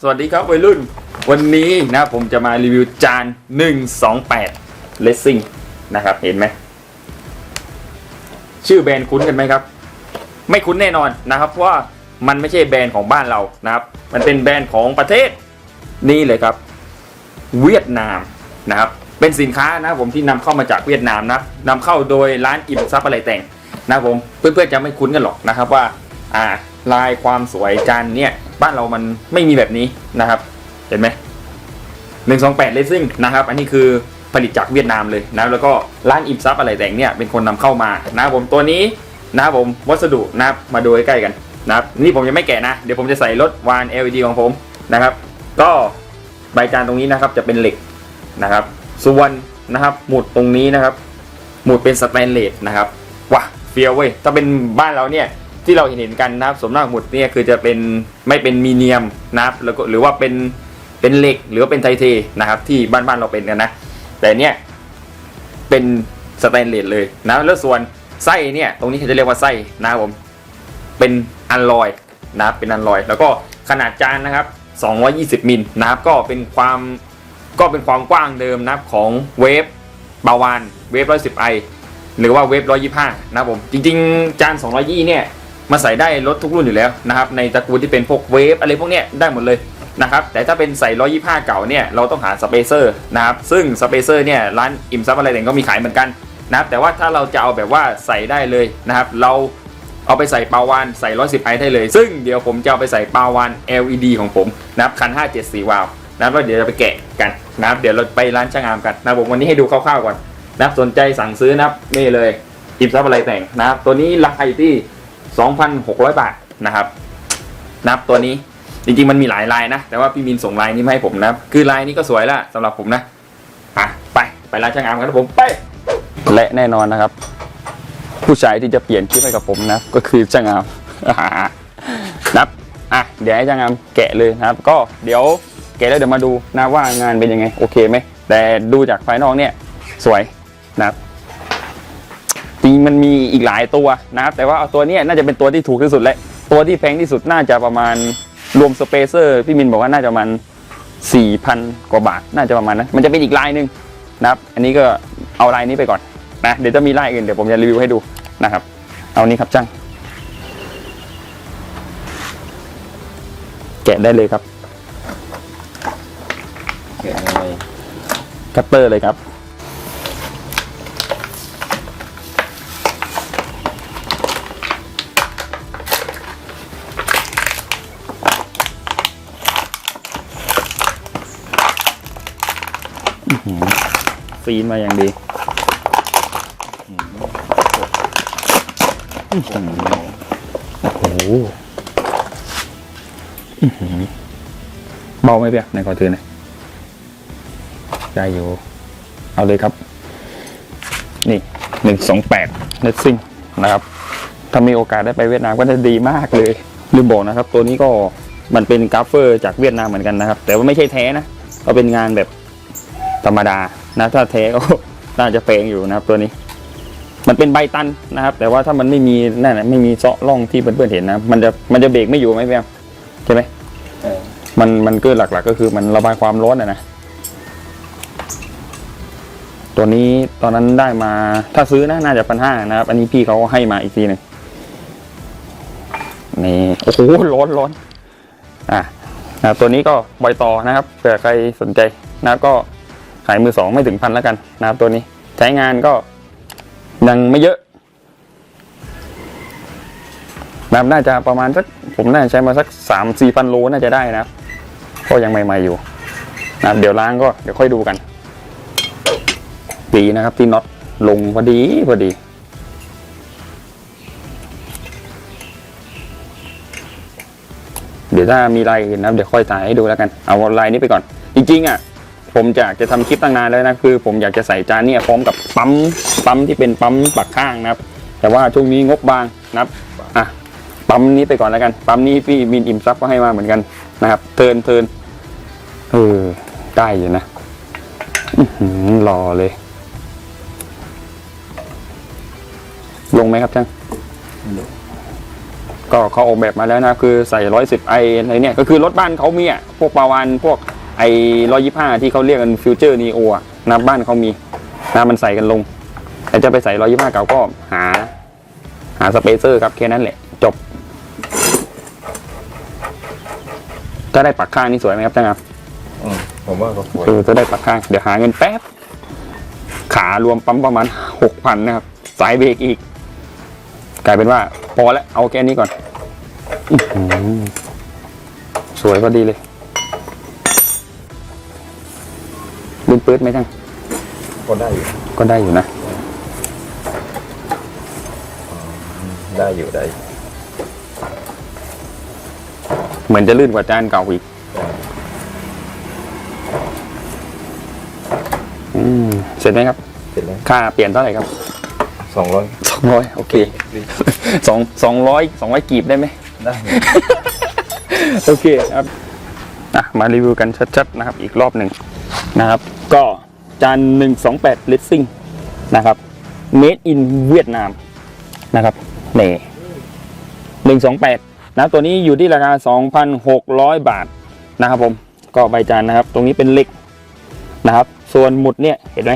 สวัสดีครับวัยรุ่น วันนี้นะผมจะมารีวิวจาน 128 Racing นะครับเห็นไหม ชื่อแบรนด์คุ้นกันไหมครับ ไม่คุ้นแน่นอนนะครับ เพราะว่ามันไม่ใช่แบรนด์ของบ้านเรานะครับ มันเป็นแบรนด์ของประเทศนี่เลยครับ เวียดนามนะครับ เป็นสินค้านะผมที่นำเข้ามาจากเวียดนามนะนำเข้าโดยร้านอิ่มซับอะไรแต่งนะผมเพื่อนๆจะไม่คุ้นกันหรอกนะครับว่าอ่าลายความสวยจานเนี่ย บ้านเรามันไม่มีแบบนี้นะครับ เห็นไหมหนึ่งสองแปดเลซิ่งนะครับ อันนี้คือผลิตจากเวียดนามเลยนะแล้วก็ร้านอิมซับอะไรแต่งเนี่ยเป็นคนนำเข้ามานะครับผมตัวนี้นะครับผมวัสดุนะครับมาดูใกล้ๆกันนะครับนี่ผมยังไม่แกะนะ เดี๋ยวผมจะใส่รถวาน LED ของผมนะครับ ก็ใบจานตรงนี้นะครับจะเป็นเหล็กนะครับ ส่วนนะครับหมุดตรงนี้นะครับ หมุดเป็นสแตนเลสนะครับว้าเฟียวเว้ยถ้าเป็นบ้านเราเนี่ย ที่เราเห็นเห็นกันนะครับส่วนมากหมุดเนี่ยคือจะเป็นไม่เป็นมีเนียมนะครับแล้วก็หรือว่าเป็นเป็นเหล็กหรือว่าเป็นไทเทนะครับ ที่บ้านบ้านๆเราเป็นกันนะ แต่เนี่ยเป็นสแตนเลสเลยนะแล้วส่วนไส้เนี่ยตรงนี้เขาจะเรียกว่าไส้นะครับผมเป็นอัลลอยนะครับเป็นอัลลอย แล้วก็ขนาดจานนะครับ 220 มิลนะครับก็เป็นความก็เป็นความกว้างเดิมนะครับของเวฟบาวานเวฟ110ไอหรือว่าเวฟ125 นะครับผมจริงๆ จาน 220 เนี่ย มาใส่ได้รถทุกรุ่นอยู่แล้วนะครับในตระกูลที่เป็นพวกเวฟอะไรพวกเนี้ยได้หมดเลยนะครับแต่ถ้าเป็นใส่ 125 เก่าเนี่ยเราต้องหาสเปเซอร์นะครับซึ่งสเปเซอร์เนี่ยร้านอิมซับอะไรแต่งก็มีขายเหมือนกันนะครับแต่ว่าถ้าเราจะเอาแบบว่าใส่ได้เลยนะครับเราเอาไปใส่ปาวานใส่ 110ไอได้เลย ซึ่งเดี๋ยวผมจะเอาไปใส่ปาวาน LED ของผมนะครับคัน 574 วาล์วนะครับแล้วเดี๋ยวจะไปแกะกันนะครับเดี๋ยวเราไปร้านช่างงามกันนะผมวันนี้ให้ดูคร่าวๆก่อนนะครับสนใจสั่งซื้อนะครับนี่เลยอิบซับอะไรแต่งนะครับตัวนี้ราคาอยู่ที่ 2,600 บาทนะครับนับตัวนี้จริงๆมันมีหลายลายนะ แต่ว่าพี่มินส่งลายนี้มาให้ผมนะ คือลายนี้ก็สวยละสำหรับผมนะอะไปไปร้านช่างงามกันนะผมไป และแน่นอนนะครับ ผู้ชายที่จะเปลี่ยนคลิปให้กับผมนะ ก็คือช่างงามนับอะเดี๋ยวให้ช่างงามแกะเลยนะครับ ก็เดี๋ยวแกะแล้วเดี๋ยวมาดูนะว่างานเป็นยังไง โอเคไหมแต่ดูจากภายนอกเนี่ย สวยนะครับ จริงมันมีอีกหลายตัวนะครับแต่ว่าเอาตัวนี้น่าจะเป็นตัวที่ถูกที่สุดและตัวที่แพงที่สุดน่าจะประมาณรวมสเปเซอร์พี่มินบอกว่าน่าจะประมาณ4,000 กว่าบาท น่าจะประมาณนั้นมันจะเป็นอีกลายหนึ่งนะครับ อันนี้ก็เอาลายนี้ไปก่อนนะเดี๋ยวจะมีลายอื่นเดี๋ยวผมจะรีวิวให้ดูนะครับ เอานี้ครับช่างแกะได้เลยครับแกะยังไงคัตเตอร์เลยครับ ซีนมาอย่างดีโอ้โหเบาไหมเปียกไหนขอถือหน่อยได้อยู่ เอาเลยครับ นี่หนึ่งสองแปดเนสซิ่งนะครับ ถ้ามีโอกาสได้ไปเวียดนามก็จะดีมากเลยลืมบอกนะครับ ตัวนี้ก็มันเป็นกราฟเฟอร์จากเวียดนามเหมือนกันนะครับ แต่ว่าไม่ใช่แท้นะก็เป็นงานแบบธรรมดา นะถ้าแท้ก็น่าจะแพงอยู่นะครับตัวนี้ มันเป็นใบตันนะครับ แต่ว่าถ้ามันไม่มีนั่นนะไม่มีเซาะร่องที่เพื่อนๆเห็นนะมันจะมันจะเบรกไม่อยู่ไหมพี่แอมใช่ไหมเออมันมันก็หลักๆ ก็คือมันระบายความร้อนอะนะตัวนี้ตอนนั้นได้มาถ้าซื้อนะน่าจะพันห้านะครับ อันนี้พี่เขาให้มาอีกทีหนึ่งนี่โอ้โหร้อนร้อนอะนะครับตัวนี้ก็บอยต่อนะครับเผื่อใครสนใจนะครับก็ ขายมือสองไม่ถึงพันแล้วกันนะครับตัวนี้ ใช้งานก็ยังไม่เยอะนะครับน่าจะประมาณสักผมน่าจะใช้มาสักสามสี่พันโลน่าจะได้นะครับ ก็ยังใหม่ๆอยู่นะครับเดี๋ยวล้างก็เดี๋ยวค่อยดูกัน ดีนะครับที่น็อตลงพอดีพอดีเดี๋ยวถ้ามีลายอื่นนะเดี๋ยวค่อยถ่ายให้ดูแล้วกัน เอาลายนี้ไปก่อน จริงๆอะ ผมอยากจะทำคลิปตั้งนานแล้วนะคือผมอยากจะใส่จานเนี่ยพร้อมกับปั๊มปั๊มที่เป็นปั๊มปักข้างนะครับ แต่ว่าช่วงนี้งบบางนะครับอะปั๊มนี้ไปก่อนแล้วกัน ปั๊มนี้พี่มินอิมซับก็ให้มาเหมือนกันนะครับ เทินเทินเออได้อยู่นะอื้อหือรอเลย ลงไหมครับช่างก็เขาออกแบบมาแล้วนะคือใส่ร้อยสิบไออะไรเนี่ย ก็คือรถบ้านเขามีอะพวกปาวานพวก ไอร้อยยี่ห้าที่เขาเรียกกันฟิวเจอร์นีโออะนะบ้านเขามีนะมันใส่กันลง แต่จะไปใส่ร้อยยี่ห้าเก่าก็หา หาสเปเซอร์ครับแค่นั้นแหละ จบถ้าได้ปักข้างนี่สวยไหมครับท่านครับอืมผมว่าก็สวยเออถ้าได้ปักข้าง เดี๋ยวหาเงินแป๊บ ขารวมปั๊มประมาณหกพันนะครับ สายเบรกอีก กลายเป็นว่า พอแล้วเอาแค่นี้ก่อนอื้อหือสวยพอดีเลย ปื๊ดไหมท่านก็ได้อยู่ก็ได้อยู่นะ ได้อยู่ได้เหมือนจะลื่นกว่าจานเก่าอีกอืมเสร็จไหมครับ เสร็จแล้วค่าเปลี่ยนเท่าไหร่ครับสองร้อยสองร้อยโอเคสองสองร้อยสองร้อยกีบได้ไหมได้โอเคครับอะมารีวิวกันชัดๆนะครับ อีกรอบหนึ่ง นะครับ ก็จาน128 l i s t i n g นะครับ made in เวียดนามนะครับนี่128 นะตัวนี้อยู่ที่ราคา 2,600 บาทนะครับผมก็ใบจานนะครับ ตรงนี้เป็นเหล็กนะครับ ส่วนหมุดเนี่ยเห็นไหม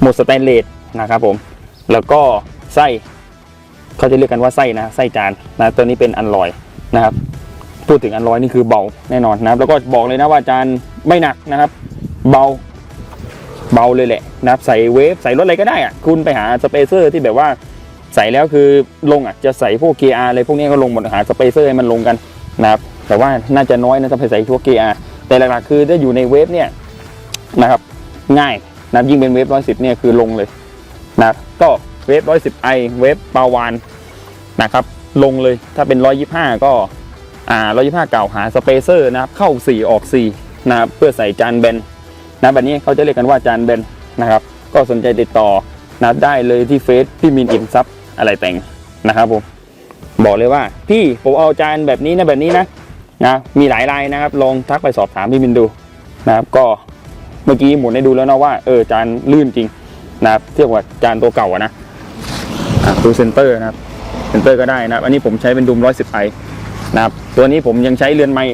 หมุดสแตนเลสนะครับผม แล้วก็ไส้เขาจะเรียกกันว่าไส้นะไส้จานนะตัวนี้เป็นอันลอยนะครับ พูดถึงอันร้อยนี่คือเบาแน่นอนนะครับ แล้วก็บอกเลยนะว่าจานไม่หนักนะครับ เบาเบาเลยแหละนะครับใส่เวฟใส่รถอะไรก็ได้อะคุณไปหาสเปเซอร์ที่แบบว่าใส่แล้วคือลงอะจะใส่พวก KR อะไรพวกนี้ก็ลงหมดหาสเปเซอร์ให้มันลงกันนะครับแต่ว่าน่าจะน้อยนะถ้าไปใส่พวเก KR แต่หลักๆคือถ้าอยู่ในเวฟเนี่ยนะครับง่ายนับยิ่งเป็นเวฟร้อยสิบเนี่ยคือลงเลยนะก็เวฟร้อยสิบไอเวฟปาวานนะครับลงเลยถ้าเป็นร้อยยี่ห้าก็อ่าร้อยยี่ห้าเก่าหาสเปเซอร์นะครับเข้า4ออก4นะครับเพื่อใส่จานแบน นะแบบนี้เขาจะเรียกกันว่าจานแบนนะครับ ก็สนใจติดต่อนะได้เลยที่เฟซพี่มินอิมซับอะไรแต่งนะครับผมบอกเลยว่า พี่ผมเอาจานแบบนี้นะแบบนี้นะนะมีหลายลายนะครับ ลองทักไปสอบถามพี่มินดูนะครับ ก็เมื่อกี้หมุนให้ดูแล้วนะว่าเออจานลื่นจริงนะครับเทียบกับจานตัวเก่าอะนะอะดูเซนเตอร์นะครับเซนเตอร์ก็ได้นะครับ อันนี้ผมใช้เป็นดุมร้อยสิบไอนะครับ ตัวนี้ผมยังใช้เรือนไม้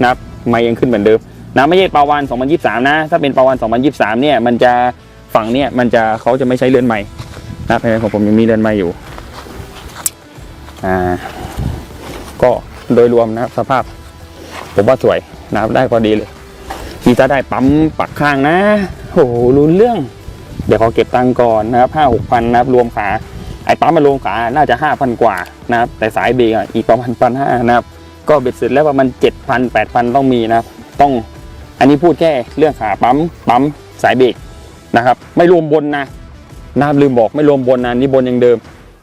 นะครับ ไม้ยังขึ้นเหมือนเดิม นะไม่ใช่ปาวาน2023 นะ ถ้าเป็นปาวาน2023 เนี่ยมันจะฝั่งเนี่ยมันจะเขาจะไม่ใช้เรือนไม้นะครับเพราะฉะนั้นของผมยังมีเรือนไม้อยู่อ่าก็โดยรวมนะครับสภาพผมว่าสวยนะครับได้พอดีเลยมีถ้าได้ปั๊มปักข้างนะโอ้โหรู้เรื่อง เดี๋ยวขอเก็บตังค์ก่อนนะครับห้าหกพันนะครับรวมขาไอ้ปั๊มมารวมขาน่าจะห้าพันกว่านะครับ แต่สายเบรกอีกประมาณพันห้านะครับ ก็เบ็ดเสร็จแล้วประมาณเจ็ดพันแปดพันต้องมีนะครับ ต้อง อันนี้พูดแค่เรื่องขาปั๊มปั๊มสายเบรกนะครับ ไม่รวมบนนะนะครับลืมบอกไม่รวมบนนะนี่บนอย่างเดิม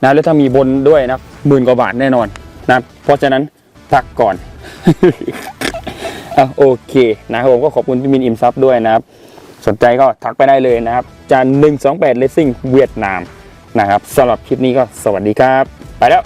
นะแล้วถ้ามีบนด้วยนะหมื่นกว่าบาทแน่นอนนะเพราะฉะนั้นพักก่อนอะโอเคนะครับผมก็ขอบคุณพี่มินอิมซับด้วยนะครับ สนใจก็ทักไปได้เลยนะครับจาน128 Racing เวียดนามนะครับสำหรับคลิปนี้ก็สวัสดีครับ ไปแล้ว